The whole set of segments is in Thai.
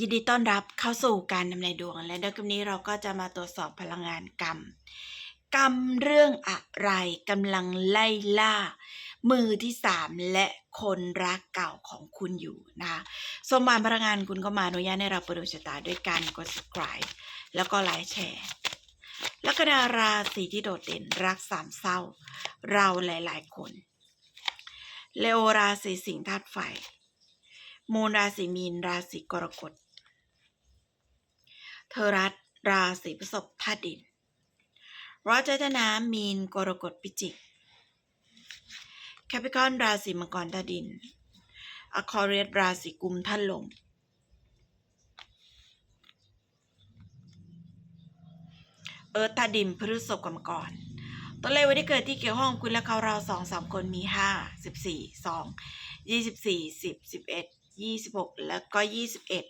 ยินดีต้อนรับเข้าสู่การดำเนินดวง และในคลิปนี้เราก็จะมาตรวจสอบพลังงานกรรม กรรมเรื่องอะไรกำลังไล่ล่า มือที่สามและคนรักเก่าของคุณอยู่นะคะสมบัติพลังงานคุณก็มาอนุญาตให้เราเปิดดวงชะตาด้วยการกด subscribe แล้วก็ไลค์แชร์แล้วก็ดาราสีที่โดดเด่นรักสามเศร้า เราหลาย ๆ คนเลโอราศีสิงห์ธาตุไฟมูลราศีมีนราศีกรกฎ เทอรัสราศีพฤษภธาตุดินรัชจน้ำมีนกรกฎพิจิกแคปิคอนราศีมังกรธาตุดินอคอเรียสราศีกุมธาตุลมเอิร์ธธาตุดินพฤษภกรรมกรตัวเลขวันที่เกิดที่เกี่ยวข้องคุณและเขาเราสองสามคนมีห้าสิบสี่สองยี่สิบสี่สิบสิบเอ็ดยี่สิบหกแล้วก็ยี่สิบเอ็ด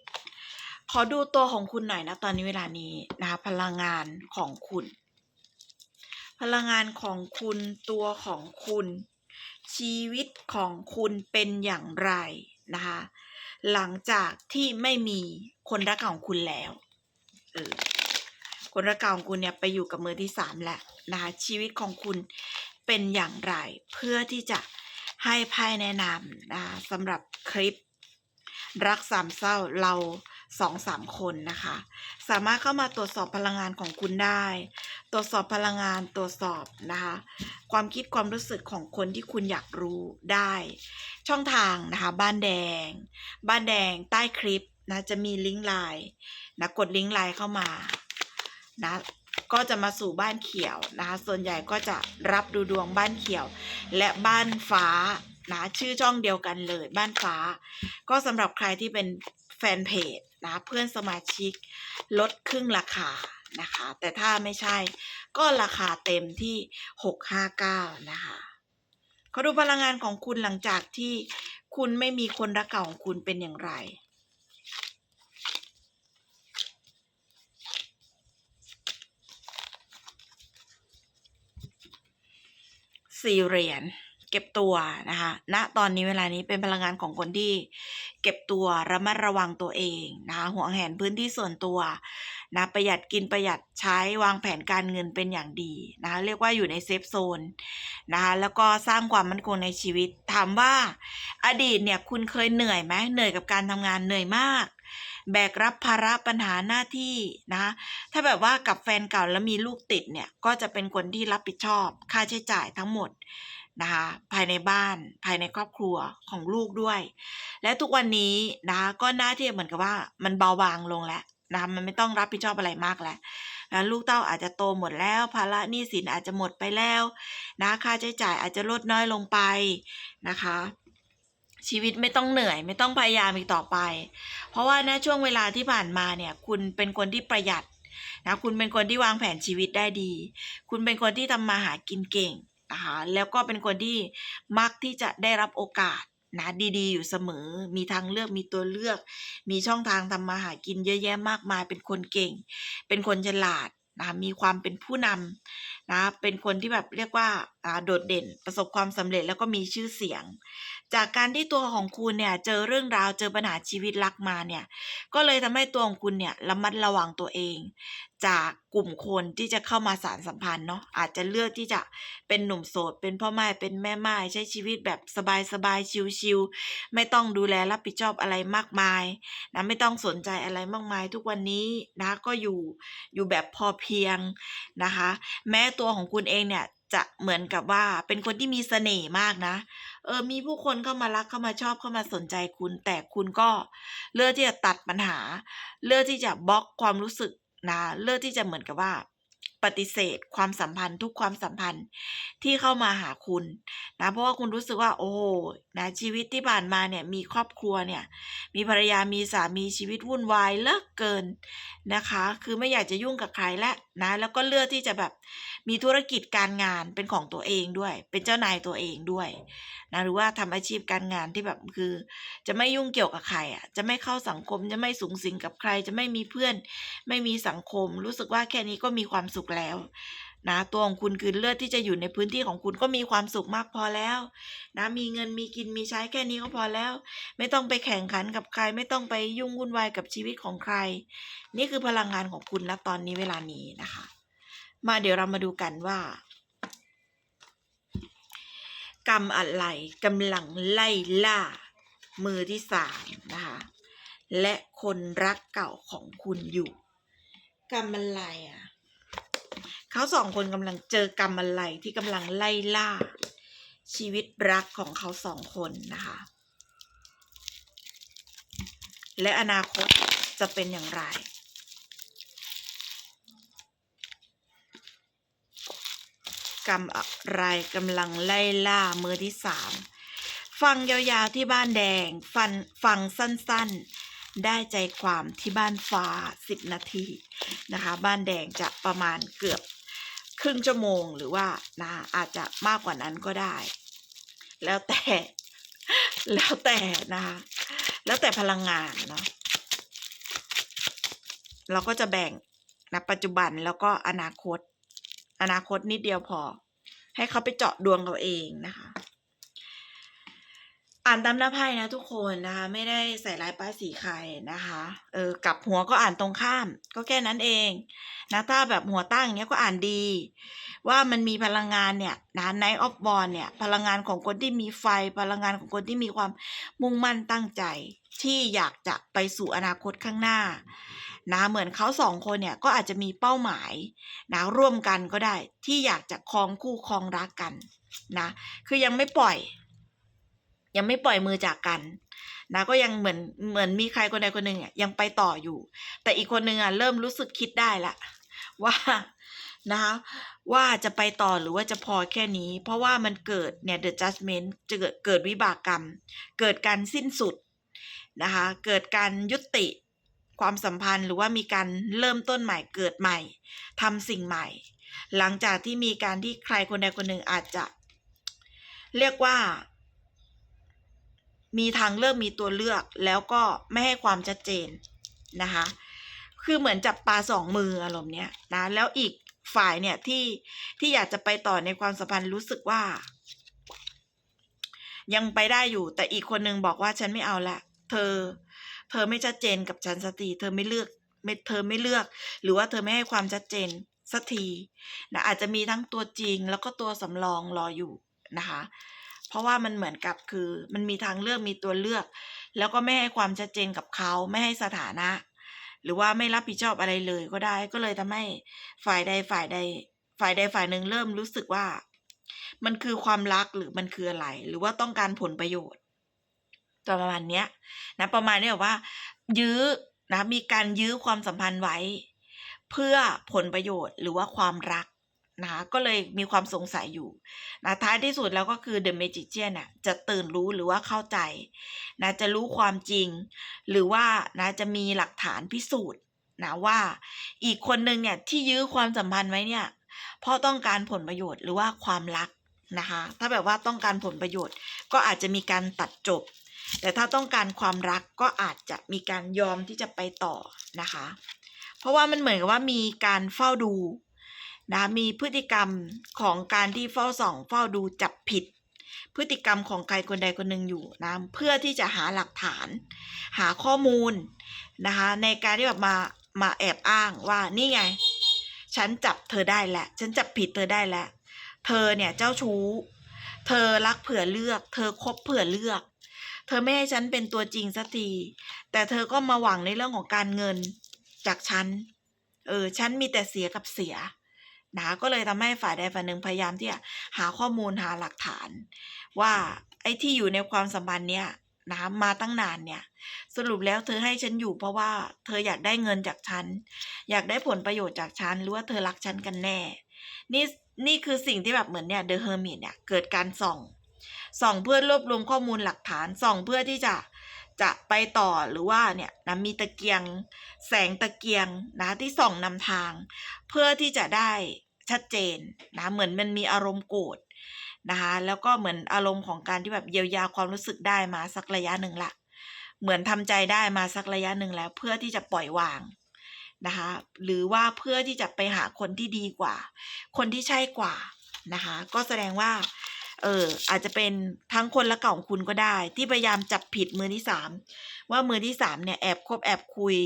ขอดูตัวของคุณหน่อยนะตอนนี้เวลานี้นะคะพลังงานของคุณ พลังงานของคุณตัวของคุณ ชีวิตของคุณเป็นอย่างไรนะคะหลังจากที่ไม่มีคนรักของคุณแล้วเออคนรักเก่าของคุณเนี่ยไปอยู่กับมือที่สามแล้วนะคะชีวิตของคุณเป็นอย่างไร เพื่อที่จะให้ไพ่แนะนำนะคะสำหรับคลิปรักสามเศร้าเรา สองสามคนนะคะ สามารถเข้ามาตรวจสอบพลังงานของคุณได้ ตรวจสอบพลังงานตรวจสอบนะคะ ความคิดความรู้สึกของคนที่คุณอยากรู้ได้ ช่องทางนะคะ บ้านแดง บ้านแดงใต้คลิปนะจะมีลิงก์ไลน์นะกดลิงก์ไลน์เข้ามานะก็จะมาสู่บ้านเขียวนะคะ ส่วนใหญ่ก็จะรับดูดวงบ้านเขียว และบ้านฟ้านะชื่อช่องเดียวกันเลยบ้านฟ้า ก็สำหรับใครที่เป็น ฟนเพจนะเพื่อนสมาชิกลดครึ่งราคานะคะ แต่ถ้าไม่ใช่ก็ราคาเต็มที่ 659 นะคะขาดูพลังงานของคุณหลังจากที่คุณไม่มีคนรักเก่าของคุณเป็นอย่างไร สี่เหรียญเก็บตัวนะคะ ณ ตอนนี้เวลานี้เป็นพลังงานของคนที่ เก็บตัวระมัดระวังตัวเองนะคะห่วงแหนพื้นที่ส่วนตัวนะประหยัดกินประหยัดใช้วางแผนการเงินเป็นอย่างดีนะคะเรียกว่าอยู่ในเซฟโซนนะคะแล้วก็สร้างความมั่นคงในชีวิต ถามว่าอดีตเนี่ยคุณเคยเหนื่อยไหมเหนื่อยกับการทำงานเหนื่อยมาก แบกรับภาระปัญหาหน้าที่นะคะถ้าแบบว่ากับแฟนเก่าแล้วมีลูกติดเนี่ยก็จะเป็นคนที่รับผิดชอบค่าใช้จ่ายทั้งหมด นะคะภายในบ้านภายในครอบครัวของลูกด้วย และทุกวันนี้นะคะก็น่าที่เหมือนกับว่ามันเบาบางลงแล้วนะะมันไม่ต้องรับผิดชอบอะไรมากแล้วแล้วลูกเต้าอาจจะโตหมดแล้ว ภาระหนี้สินอาจจะหมดไปแล้วนะค่าใช้จ่ายอาจจะลดน้อยลงไปนะคะ ชีวิตไม่ต้องเหนื่อย ไม่ต้องพยายามอีกต่อไป เพราะว่าณช่วงเวลาที่ผ่านมาเนี่ย คุณเป็นคนที่ประหยัดนะคุณเป็นคนที่วางแผนชีวิตได้ดี คุณเป็นคนที่ทำมาหากินเก่ง นะคะแล้วก็เป็นคนที่มักที่จะได้รับโอกาสนะดีๆ อยู่เสมอ มีทางเลือก มีตัวเลือก มีช่องทางทำมาหากินเยอะแยะมากมาย เป็นคนเก่ง เป็นคนฉลาดนะมีความเป็นผู้นำนะ เป็นคนที่แบบเรียกว่าอ่าโดดเด่น ประสบความสำเร็จแล้วก็มีชื่อเสียง จากการที่ตัวของคุณเนี่ยเจอเรื่องราวเจอปัญหาชีวิตรักมาเนี่ยก็เลยทำให้ตัวของคุณเนี่ยระมัดระวังตัวเอง จากกลุ่มคนที่จะเข้ามาสารสัมพันธ์เนาะอาจจะเลือกที่จะเป็นหนุ่มโสด เป็นพ่อไม้เป็นแม่ไม้ใช้ชีวิตแบบสบายๆชิวๆไม่ต้องดูแลรับผิดชอบอะไรมากมายนะไม่ต้องสนใจอะไรมากมาย ทุกวันนี้นะก็อยู่อยู่แบบพอเพียงนะคะ แม้ตัวของคุณเองเนี่ย จะเหมือนกับว่าเป็นคนที่มีเสน่ห์มากนะ เออ มีผู้คนเข้ามารักเข้ามาชอบเข้ามาสนใจคุณ แต่คุณก็เลือกที่จะตัดปัญหา เลือกที่จะบล็อกความรู้สึกนะ เลือกที่จะเหมือนกับว่า ปฏิเสธความสัมพันธ์ทุกความสัมพันธ์ที่เข้ามาหาคุณนะเพราะว่าคุณรู้สึกว่า โอ้นะชีวิตที่ผ่านมาเนี่ยมีครอบครัวเนี่ย มีภรรยามีสามีชีวิตวุ่นวายเลิกเกินนะคะ คือไม่อยากจะยุ่งกับใครแล้วนะแล้วก็เลือกที่จะแบบมีธุรกิจการงานเป็นของตัวเองด้วย เป็นเจ้านายตัวเองด้วยนะหรือว่าทำอาชีพการงานที่แบบคือ จะไม่ยุ่งเกี่ยวกับใครอะจะไม่เข้าสังคมจะไม่สูงสิงกับใคร จะไม่มีเพื่อน ไม่มีสังคม รู้สึกว่าแค่นี้ก็มีความสุขแล้วนะตัวของคุณคือเลือดที่จะอยู่ในพื้นที่ของคุณก็มีความสุขมากพอแล้วนะมีเงินมีกินมีใช้แค่นี้ก็พอแล้ว ไม่ต้องไปแข่งขันกับใคร ไม่ต้องไปยุ่งวุ่นวายกับชีวิตของใคร นี่คือพลังงานของคุณณตอนนี้เวลานี้นะคะ มาเดี๋ยวเรามาดูกันว่ากรรมอะไรกำลังไล่ล่า มือที่สามนะคะและคนรักเก่าของคุณอยู่ กรรมอะไรอะ เขาสองคนกำลังเจอกรรมอะไรที่กำลังไล่ล่า ชีวิตรักของเขาสองคนนะคะ และอนาคตจะเป็นอย่างไรกรรมอะไรกำลังไล่ล่ามือที่สามฟังยาวๆที่บ้านแดง ฟันฟังสั้นๆ ได้ใจความที่บ้านฟ้าสิบนาทีนะคะ บ้านแดงจะประมาณเกือบ ครึ่งชั่วโมงหรือว่านะอาจจะมากกว่านั้นก็ได้ แล้วแต่ แล้วแต่นะคะแล้วแต่พลังงานเนาะเราก็จะแบ่งนะปัจจุบันแล้วก็อนาคต อนาคตนิดเดียวพอ ให้เขาไปเจาะดวงเราเองนะคะ อ่านตามหน้าไพ่นะทุกคนนะคะ ไม่ได้ใส่ร้ายป้ายสีใครนะคะเออกลับหัวก็อ่านตรงข้าม ก็แค่นั้นเองนะถ้าแบบหัวตั้งอย่างเงี้ยก็อ่านดี ว่ามันมีพลังงานเนี่ยนะไนออฟบอลเนี่ย พลังงานของคนที่มีไฟ พลังงานของคนที่มีความมุ่งมั่นตั้งใจ ที่อยากจะไปสู่อนาคตข้างหน้านะเหมือนเขาสองคนเนี่ยก็อาจจะมีเป้าหมายนะร่วมกันก็ได้ที่อยากจะครองคู่ครองรักกันนะคือยังไม่ปล่อย ยังไม่ปล่อยมือจากกันนะก็ยังเหมือนเหมือนมีใครคนใดคนหนึ่งอะยังไปต่ออยู่ แต่อีกคนหนึ่งอะเริ่มรู้สึกคิดได้ละว่านะคะว่าจะไปต่อหรือว่าจะพอแค่นี้ เพราะว่ามันเกิดเนี่ย the judgment จะเกิดเกิดวิบากกรรม เกิดการสิ้นสุดนะคะเกิดการยุติความสัมพันธ์หรือว่ามีการเริ่มต้นใหม่เกิดใหม่ทำสิ่งใหม่ หลังจากที่มีการที่ใครคนใดคนหนึ่งอาจจะ เรียกว่า มีทางเลือกมีตัวเลือกแล้วก็ไม่ให้ความชัดเจนนะคะ คือเหมือนจับปลาสองมืออารมณ์เนี้ยนะ แล้วอีกฝ่ายเนี่ยที่ที่อยากจะไปต่อในความสัมพันธ์รู้สึกว่า ยังไปได้อยู่ แต่อีกคนนึงบอกว่าฉันไม่เอาละเธอ เธอไม่ชัดเจนกับฉันสักทีเธอไม่เลือกไม่เธอไม่เลือก หรือว่าเธอไม่ให้ความชัดเจนสักทีนะอาจจะมีทั้งตัวจริงแล้วก็ตัวสำรองรออยู่นะคะ ราะว่ามันเหมือนกับคือมันมีทางเลือกมีตัวเลือก แล้วก็ไม่ให้ความชัดเจนกับเขาไม่ให้สถานะ หรือว่าไม่รับผิดชอบอะไรเลยก็ได้ก็เลยทำให้ฝ่ายใดฝ่ายใด ฝ่ายใดฝ่ายหนึ่งเริ่มรู้สึกว่า มันคือความรักหรือมันคืออะไร หรือว่าต้องการผลประโยชน์ตัวประมาณเนี้ยนะประมาณนี้แบบว่า ยื้อนะมีการยื้อความสัมพันธ์ไว้ เพื่อผลประโยชน์หรือว่าความรัก นะคะก็เลยมีความสงสัยอยู่นะท้ายที่สุดแล้วก็คือ The Magician น่ะจะตื่นรู้หรือว่าเข้าใจนะจะรู้ความจริง หรือว่านะจะมีหลักฐานพิสูจน์นะว่าอีกคนหนึ่งเนี่ยที่ยื้อความสัมพันธ์ไว้เนี่ยเพราะต้องการผลประโยชน์หรือว่าความรักนะคะถ้าแบบว่าต้องการผลประโยชน์ ก็อาจจะมีการตัดจบ แต่ถ้าต้องการความรักก็อาจจะมีการยอมที่จะไปต่อนะคะ เพราะว่ามันเหมือนกับว่ามีการเฝ้าดู นะมีพฤติกรรมของการที่เฝ้าส่องเฝ้าดูจับผิด พฤติกรรมของใครคนใดคนหนึ่งอยู่นะเพื่อที่จะหาหลักฐาน หาข้อมูลนะคะในการที่แบบมามาแอบอ้างว่านี่ไง ฉันจับเธอได้แล้วฉันจับผิดเธอได้แล้วเธอเนี่ยเจ้าชู้ เธอรักเผื่อเลือก เธอคบเผื่อเลือก เธอไม่ให้ฉันเป็นตัวจริงสักทีแต่เธอก็มาหวังในเรื่องของการเงินจากฉันเออฉันมีแต่เสียกับเสีย นะก็เลยทำให้ฝ่ายใดฝ่ายหนึ่งพยายามที่จะหาข้อมูลหาหลักฐาน ว่าไอ้ที่อยู่ในความสัมพันธ์เนี่ยนะมาตั้งนานเนี่ย สรุปแล้วเธอให้ฉันอยู่เพราะว่าเธออยากได้เงินจากฉัน อยากได้ผลประโยชน์จากฉัน หรือว่าเธอรักฉันกันแน่ นี่นี่คือสิ่งที่แบบเหมือนเนี่ยเดอะเฮอร์มิตเนี่ยเกิดการส่อง ส่องเพื่อรวบรวมข้อมูลหลักฐาน ส่องเพื่อที่จะจะไปต่อหรือว่าเนี่ยนะมีตะเกียง แสงตะเกียงนะที่ส่องนำทาง เพื่อที่จะได้ ชัดเจนนะเหมือนมันมีอารมณ์โกรธนะคะแล้วก็เหมือนอารมณ์ของการที่แบบเยียวยาความรู้สึกได้มาสักระยะหนึ่งละ เหมือนทำใจได้มาสักระยะหนึ่งแล้ว เพื่อที่จะปล่อยวางนะคะหรือว่าเพื่อที่จะไปหาคนที่ดีกว่า คนที่ใช่กว่านะคะก็แสดงว่าเอออาจจะเป็นทั้งคนและเก่าของคุณก็ได้ ที่พยายามจับผิดมือที่สามว่ามือที่สามเนี่ยแอบคบแอบคุย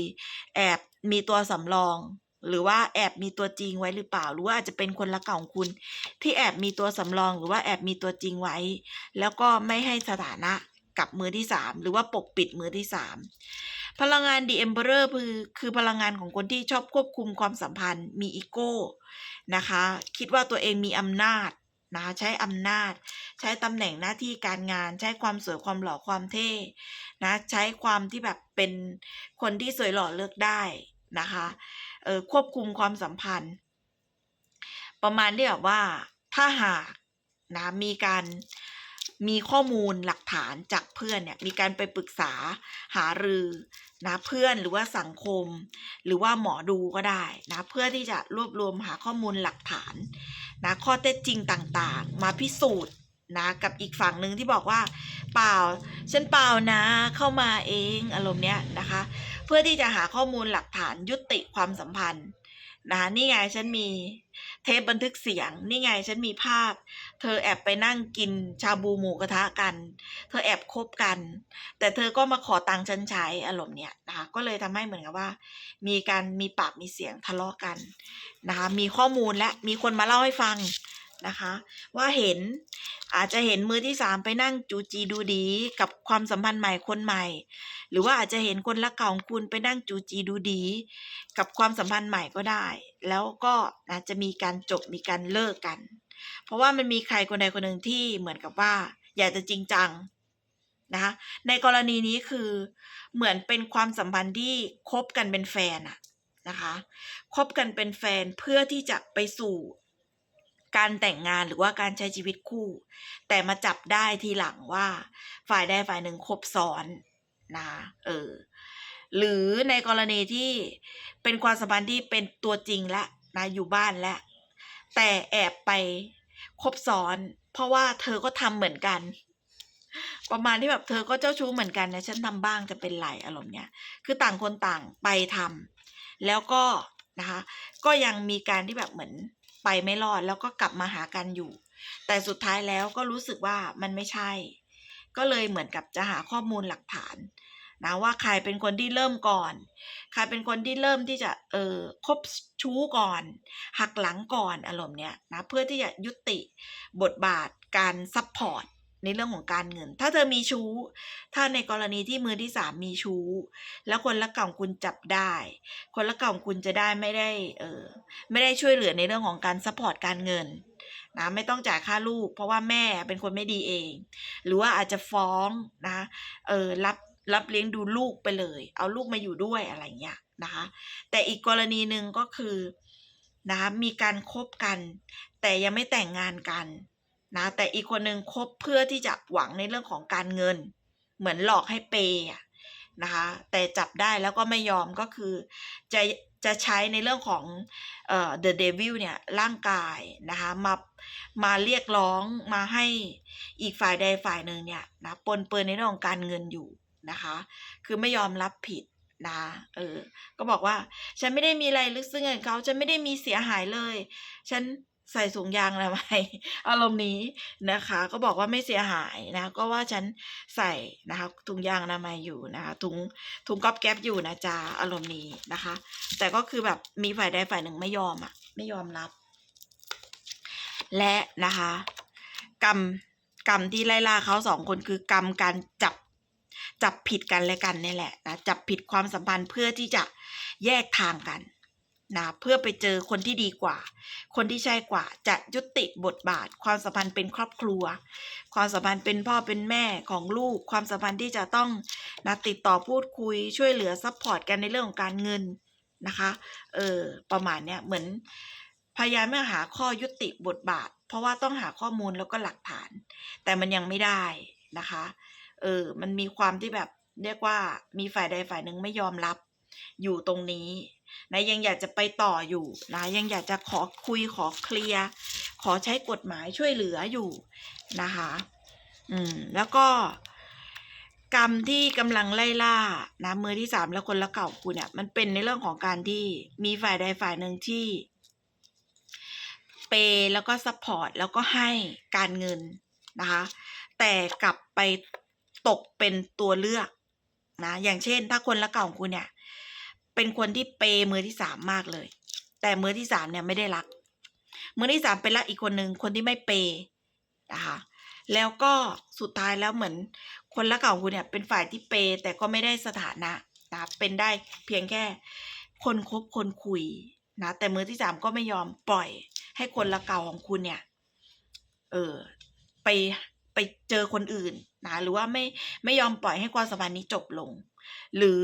แอบมีตัวสำรอง หรือว่าแอบมีตัวจริงไว้หรือเปล่า หรือว่าอาจจะเป็นคนละเก่าของคุณ ที่แอบมีตัวสำรองหรือว่าแอบมีตัวจริงไว้ แล้วก็ไม่ให้สถานะกับมือที่สามหรือว่าปกปิดมือที่สามพลังงาน The Emperor คือคือพลังงานของคนที่ชอบควบคุมความสัมพันธ์ มีอีโก้นะคะ คิดว่าตัวเองมีอำนาจนะคะใช้อำนาจ ใช้ตำแหน่งหน้าที่การงาน ใช้ความสวยความหล่อความเท่นะ ใช้ความที่แบบเป็นคนที่สวยหล่อเลือกได้นะคะ เออควบคุมความสัมพันธ์ ประมาณที่แบบว่าถ้าหากนะมีการมีข้อมูลหลักฐานจากเพื่อนเนี่ยมีการไปปรึกษาหารือนะเพื่อนหรือว่าสังคม หรือว่าหมอดูก็ได้นะเพื่อที่จะรวบรวมหาข้อมูลหลักฐานนะข้อเท็จจริงต่างๆ มาพิสูจน์นะกับอีกฝั่งหนึ่งที่บอกว่า เปล่าฉันเปล่านะเข้ามาเองอารมณ์เนี้ยนะคะ พื่อที่จะหาข้อมูลหลักฐานยุติความสัมพันธ์นะคะนี่ไงฉันมีเทปบันทึกเสียง นี่ไงฉันมีภาพ เธอแอบไปนั่งกินชาบูหมูกระทะกัน เธอแอบคบกัน แต่เธอก็มาขอตังค์ฉันใช้อารมณ์เนี้ยนะคะก็เลยทำให้เหมือนกับว่า มีการมีปากมีเสียงทะเลาะกันนะคะมีข้อมูลและมีคนมาเล่าให้ฟัง นะคะ ว่าเห็นอาจจะเห็นมือที่สามไปนั่งจูจีดูดีกับความสัมพันธ์ใหม่คนใหม่ หรือว่าอาจจะเห็นคนรักเก่าของคุณไปนั่งจูจีดูดี กับความสัมพันธ์ใหม่ก็ได้ แล้วก็อาจจะมีการจบมีการเลิกกัน เพราะว่ามันมีใครคนใดคนหนึ่งที่เหมือนกับว่า อยากจะจริงจังนะคะในกรณีนี้คือเหมือนเป็นความสัมพันธ์ที่คบกันเป็นแฟนอะนะคะคบกันเป็นแฟนเพื่อที่จะไปสู่ การแต่งงานหรือว่าการใช้ชีวิตคู่ แต่มาจับได้ทีหลังว่า ฝ่ายใดฝ่ายหนึ่งคบซ้อนนะเออหรือในกรณีที่เป็นความสัมพันธ์ที่เป็นตัวจริงและนะอยู่บ้านและแต่แอบไปคบซ้อน เพราะว่าเธอก็ทำเหมือนกัน ประมาณที่แบบเธอก็เจ้าชู้เหมือนกันนะฉันทำบ้างจะเป็นไรอารมณ์เนี้ยคือต่างคนต่างไปทำแล้วก็นะคะก็ยังมีการที่แบบเหมือน ไปไม่รอดแล้วก็กลับมาหากันอยู่ แต่สุดท้ายแล้วก็รู้สึกว่ามันไม่ใช่ ก็เลยเหมือนกับจะหาข้อมูลหลักฐานนะว่าใครเป็นคนที่เริ่มก่อน ใครเป็นคนที่เริ่มที่จะเออคบชู้ก่อน หักหลังก่อนอารมณ์เนี้ยนะเพื่อที่จะยุติบทบาทการซัพพอร์ต ในเรื่องของการเงิน ถ้าเธอมีชู้ ถ้าในกรณีที่มือที่สามมีชู้ แล้วคนละเก่าของคุณจับได้ คนละเก่าของคุณจะได้ไม่ได้เออไม่ได้ช่วยเหลือในเรื่องของการซัพพอร์ตการเงินนะไม่ต้องจ่ายค่าลูก เพราะว่าแม่เป็นคนไม่ดีเอง หรือว่าอาจจะฟ้องนะเออรับรับเลี้ยงดูลูกไปเลย เอาลูกมาอยู่ด้วยอะไรเงี้ยนะคะแต่อีกกรณีหนึ่งก็คือนะคะมีการคบกัน แต่ยังไม่แต่งงานกัน นะแต่อีกคนหนึ่งคบเพื่อที่จะหวังในเรื่องของการเงิน เหมือนหลอกให้เปย์นะคะแต่จับได้แล้วก็ไม่ยอมก็คือจะจะใช้ในเรื่องของเอ่อ the devil เนี่ยร่างกายนะคะมามาเรียกร้องมาให้อีกฝ่ายใดฝ่ายหนึ่งเนี่ยนะปนเปื้อนในเรื่องของการเงินอยู่นะคะคือไม่ยอมรับผิดนะเออก็บอกว่าฉันไม่ได้มีอะไรลึกซึ้งกับเขาฉันไม่ได้มีเสียหายเลย ฉัน ใส่ถุงยางอะไรไว้อารมณ์นี้นะคะ ก็บอกว่าไม่เสียหายนะ ก็ว่าฉันใส่นะคะถุงยางอนามัยอยู่นะคะถุงถุงก๊อบแก๊บอยู่นะจ๊ะอารมณ์นี้นะคะ แต่ก็คือแบบมีฝ่ายใดฝ่ายหนึ่งไม่ยอมอะ ไม่ยอมรับ และนะคะ กรรมกรรมที่ไล่ล่าเขาสองคนคือกรรมการจับจับผิดกันและกันนี่แหละนะจับผิดความสัมพันธ์เพื่อที่จะแยกทางกัน นะเพื่อไปเจอคนที่ดีกว่า คนที่ใช่กว่าจะยุติบทบาท ความสัมพันธ์เป็นครอบครัว ความสัมพันธ์เป็นพ่อเป็นแม่ของลูก ความสัมพันธ์ที่จะต้องนะติดต่อพูดคุยช่วยเหลือซัพพอร์ตกันในเรื่องของการเงินนะคะเออประมาณเนี้ยเหมือนพยายามหาข้อยุติบทบาท เพราะว่าต้องหาข้อมูลแล้วก็หลักฐาน แต่มันยังไม่ได้นะคะเออมันมีความที่แบบเรียกว่ามีฝ่ายใดฝ่ายหนึ่งไม่ยอมรับอยู่ตรงนี้ นะยังอยากจะไปต่ออยู่นะยังอยากจะขอคุยขอเคลียร์ขอใช้กฎหมายช่วยเหลืออยู่นะคะอืมแล้วก็กรรมที่กำลังไล่ล่านะมือที่สามและคนละเก่าของคุณเนี่ยมันเป็นในเรื่องของการที่มีฝ่ายใดฝ่ายหนึ่งที่เปย์แล้วก็ซัพพอร์ตแล้วก็ให้การเงินนะคะแต่กลับไปตกเป็นตัวเลือกนะอย่างเช่น ถ้าคนละเก่าของคุณเนี่ย เป็นคนที่เปย์มือที่สามมากเลย แต่มือที่สามเนี่ยไม่ได้รัก มือที่สามเป็นรักอีกคนหนึ่งคนที่ไม่เปย์นะคะแล้วก็สุดท้ายแล้วเหมือน คนละเก่าคุณเนี่ยเป็นฝ่ายที่เปย์แต่ก็ไม่ได้สถานะนะเป็นได้เพียงแค่คนคบคนคุยนะแต่มือที่สามก็ไม่ยอมปล่อย ให้คนละเก่าของคุณเนี่ย เออไปไปเจอคนอื่นนะหรือว่าไม่ไม่ยอมปล่อยให้ความสัมพันธ์นี้จบลง หรือ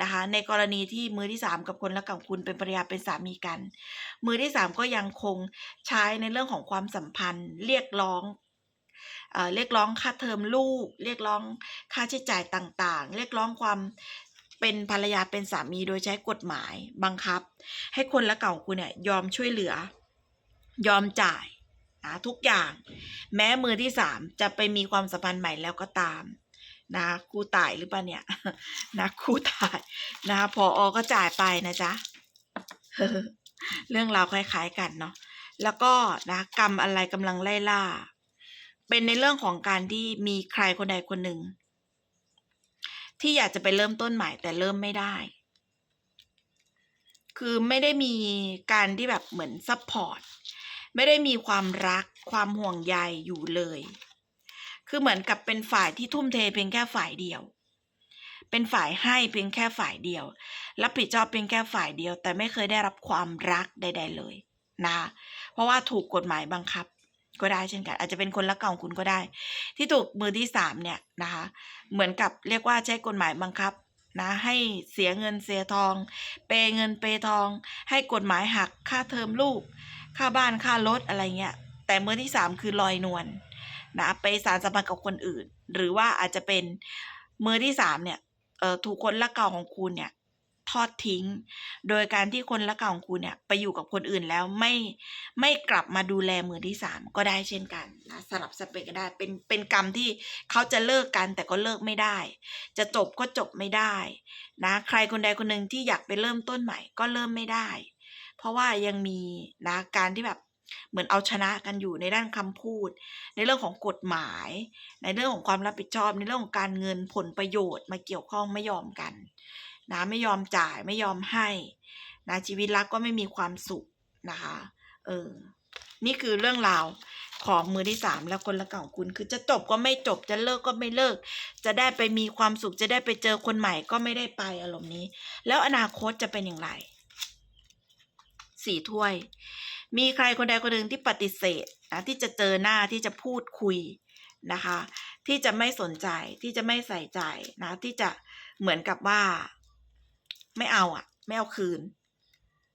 นะคะในกรณีที่มือที่สามกับคนละเก่าของคุณเป็นภรรยาเป็นสามีกัน มือที่สามก็ยังคงใช้ในเรื่องของความสัมพันธ์ เรียกร้องเอเรียกร้องค่าเทอมลูก เรียกร้องค่าใช้จ่ายต่างๆ เรียกร้องความเป็นภรรยาเป็นสามีโดยใช้กฎหมายบังคับ ให้คนละเก่าคุณเนี่ยยอมช่วยเหลือ ยอมจ่ายนะทุกอย่าง แม้มือที่สามจะไปมีความสัมพันธ์ใหม่แล้วก็ตาม นะครูตายหรือเปล่าเนี่ยนะครูตายนะพออก็จ่ายไปนะจ๊ะเรื่องราวคล้ายๆกันเนาะแล้วก็นะกรรมอะไรกำลังไล่ล่า เป็นในเรื่องของการที่มีใครคนใดคนหนึ่ง ที่อยากจะไปเริ่มต้นใหม่แต่เริ่มไม่ได้ คือไม่ได้มีการที่แบบเหมือนซัพพอร์ตไม่ได้มีความรักความห่วงใยอยู่เลย คือเหมือนกับเป็นฝ่ายที่ทุ่มเทเพียงแค่ฝ่ายเดียว เป็นฝ่ายให้เพียงแค่ฝ่ายเดียวรับผิดชอบเพียงแค่ฝ่ายเดียว แต่ไม่เคยได้รับความรักใด ๆ เลยนะเพราะว่าถูกกฎหมายบังคับก็ได้เช่นกัน อาจจะเป็นคนละเก่าคุณก็ได้ ที่ถูกมือที่สามเนี่ยนะคะเหมือนกับเรียกว่าใช้กฎหมายบังคับนะให้เสียเงินเสียทอง เปย์เงินเปย์ทอง ให้กฎหมายหักค่าเทอมลูก ค่าบ้านค่ารถอะไรเงี้ยแต่มือที่สามคือลอยนวล นะไปสารสัมพันธ์กับคนอื่น หรือว่าอาจจะเป็นมือที่สามเนี่ยเออถูกคนละเก่าของคุณเนี่ยทอดทิ้ง โดยการที่คนละเก่าของคุณเนี่ยไปอยู่กับคนอื่นแล้วไม่ไม่กลับมาดูแลมือที่สามก็ได้เช่นกันนะสลับสเปกก็ได้เป็นเป็นกรรมที่เขาจะเลิกกันแต่ก็เลิกไม่ได้ จะจบก็จบไม่ได้นะใครคนใดคนหนึ่งที่อยากไปเริ่มต้นใหม่ก็เริ่มไม่ได้ เพราะว่ายังมีนะการที่แบบ เหมือนเอาชนะกันอยู่ในด้านคำพูด ในเรื่องของกฎหมาย ในเรื่องของความรับผิดชอบ ในเรื่องของการเงินผลประโยชน์มาเกี่ยวข้องไม่ยอมกันนะไม่ยอมจ่ายไม่ยอมให้นะชีวิตรักก็ไม่มีความสุขนะคะเออนี่คือเรื่องราวของมือที่สามและคนละเก่าคุณคือจะจบก็ไม่จบจะเลิกก็ไม่เลิก จะได้ไปมีความสุขจะได้ไปเจอคนใหม่ก็ไม่ได้ไปอารมณ์นี้ แล้วอนาคตจะเป็นอย่างไรสี่ถ้วย มีใครคนใดคนหนึ่งที่ปฏิเสธนะที่จะเจอหน้าที่จะพูดคุยนะคะ ที่จะไม่สนใจที่จะไม่ใส่ใจนะ ที่จะเหมือนกับว่า ไม่เอาอะไม่เอาคืน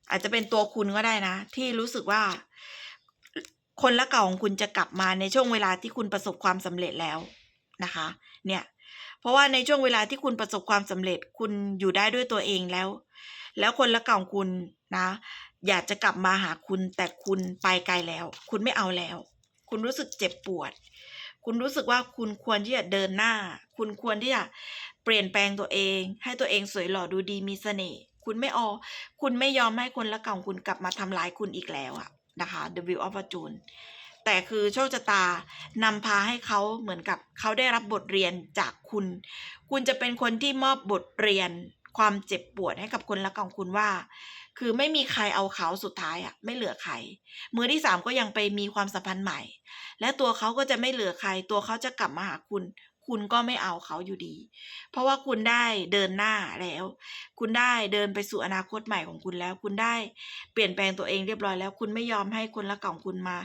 อาจจะเป็นตัวคุณก็ได้นะ ที่รู้สึกว่า คนละเก่าของคุณจะกลับมาในช่วงเวลาที่คุณประสบความสำเร็จแล้วนะคะ เนี่ย เพราะว่าในช่วงเวลาที่คุณประสบความสำเร็จ คุณอยู่ได้ด้วยตัวเองแล้ว แล้วคนละเก่าของคุณนะ อยากจะกลับมาหาคุณแต่คุณไปไกลแล้ว คุณไม่เอาแล้ว คุณรู้สึกเจ็บปวด คุณรู้สึกว่าคุณควรที่จะเดินหน้า คุณควรที่จะเปลี่ยนแปลงตัวเอง ให้ตัวเองสวยหล่อดูดีมีเสน่ห์คุณไม่ออคุณไม่ยอมให้คนละเก่าของคุณกลับมาทำร้ายคุณอีกแล้วอะนะคะ The Wheel of Fortune แต่คือโชคชะตานำพาให้เขาเหมือนกับเขาได้รับบทเรียนจากคุณ คุณจะเป็นคนที่มอบบทเรียนความเจ็บปวดให้กับคนละก่าของคุณว่า คือไม่มีใครเอาเขาสุดท้ายอะไม่เหลือใครมือที่สามก็ยังไปมีความสัมพันธ์ใหม่ และตัวเขาก็จะไม่เหลือใคร ตัวเขาจะกลับมาหาคุณ คุณก็ไม่เอาเขาอยู่ดี เพราะว่าคุณได้เดินหน้าแล้ว คุณได้เดินไปสู่อนาคตใหม่ของคุณแล้ว คุณได้เปลี่ยนแปลงตัวเองเรียบร้อยแล้ว คุณไม่ยอมให้คนละเก่องคุณมา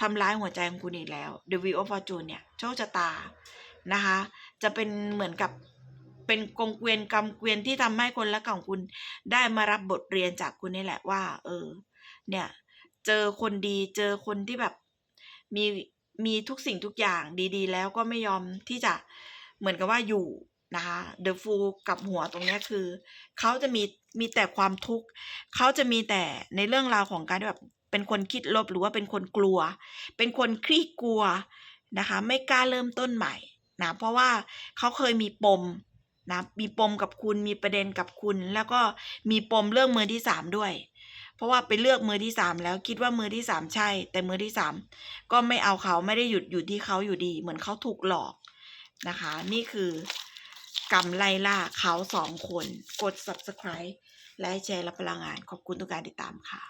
ทำร้ายหัวใจของคุณอีกแล้ว The Wheel of Fortune เนี่ยโชคชะตานะคะ จะเป็นเหมือนกับ เป็นกงเกวียนกำเกวียนที่ทำให้คนละเก่าของคุณ ได้มารับบทเรียนจากคุณนี่แหละว่า เออ เนี่ย เจอคนดีเจอคนที่แบบมีมีทุกสิ่งทุกอย่างดีๆ แล้วก็ไม่ยอมที่จะเหมือนกับว่าอยู่นะคะเดอะฟูกับหัวตรงนี้คือ เขาจะมีมีแต่ความทุกข์เขาจะมีแต่ในเรื่องราวของการแบบเป็นคนคิดลบหรือว่าเป็นคนกลัว เป็นคนคลี่กลัวนะคะ ไม่กล้าเริ่มต้นใหม่นะเพราะว่าเขาเคยมีปม นะมีปมกับคุณมีประเด็นกับคุณ แล้วก็มีปมเรื่องมือที่สามด้วย เพราะว่าไปเลือกมือที่สามแล้วคิดว่ามือที่สามใช่ แต่มือที่สามก็ไม่เอาเขาไม่ได้หยุดอยู่ที่เขาอยู่ดี เหมือนเขาถูกหลอกนะคะ นี่คือกรรมไล่ล่าเขาสองคน กด subscribe และแชร์รับพลังงาน ขอบคุณทุกการติดตามค่ะ